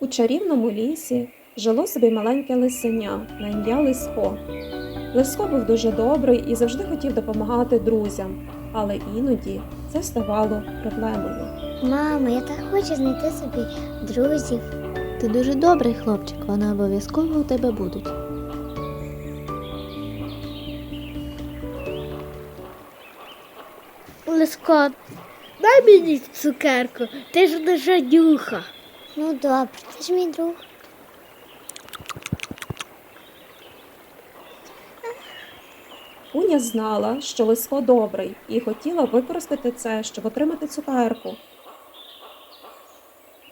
У чарівному лісі жило собі маленьке лисеня на ім'я Лиско. Лиско був дуже добрий і завжди хотів допомагати друзям, але іноді це ставало проблемою. Мамо, я так хочу знайти собі друзів. Ти дуже добрий хлопчик, вони обов'язково у тебе будуть. Лиско, дай мені цукерку, ти ж не жадюха. Ну добре, ти ж мій друг. Уня знала, що Лиско добрий, і хотіла використати це, щоб отримати цукерку.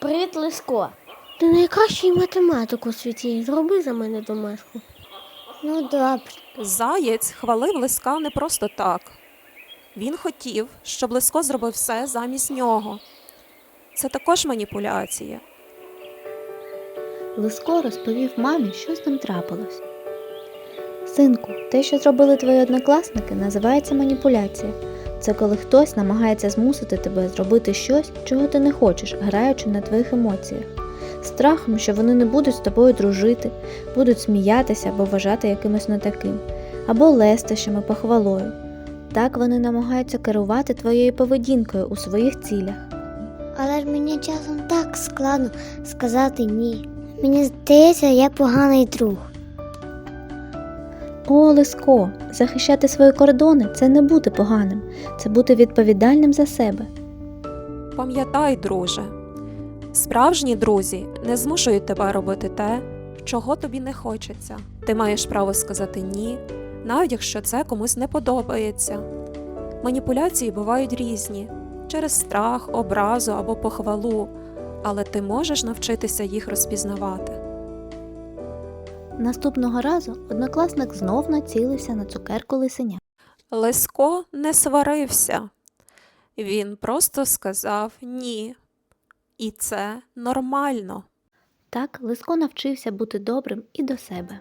Привіт, Лиско. Ти найкращий математик у світі. Зроби за мене домашку. Ну добре. Заєць хвалив Лиска не просто так. Він хотів, щоб Лиско зробив все замість нього. Це також маніпуляція. Лиско розповів мамі, що з ним трапилось. Синку, те, що зробили твої однокласники, називається маніпуляція. Це коли хтось намагається змусити тебе зробити щось, чого ти не хочеш, граючи на твоїх емоціях. Страхом, що вони не будуть з тобою дружити, будуть сміятися або вважати якимось не таким, або лестощами, похвалою. Так вони намагаються керувати твоєю поведінкою у своїх цілях. Але ж мені часом так складно сказати ні. Мені здається, я поганий друг. О, Лиско, захищати свої кордони це не бути поганим, це бути відповідальним за себе. Пам'ятай, друже, справжні друзі не змушують тебе робити те, чого тобі не хочеться. Ти маєш право сказати ні, навіть якщо це комусь не подобається. Маніпуляції бувають різні через страх, образу або похвалу, але ти можеш навчитися їх розпізнавати. Наступного разу однокласник знов націлився на цукерку лисеня. Лесько не сварився. Він просто сказав ні. І це нормально. Так Лиско навчився бути добрим і до себе.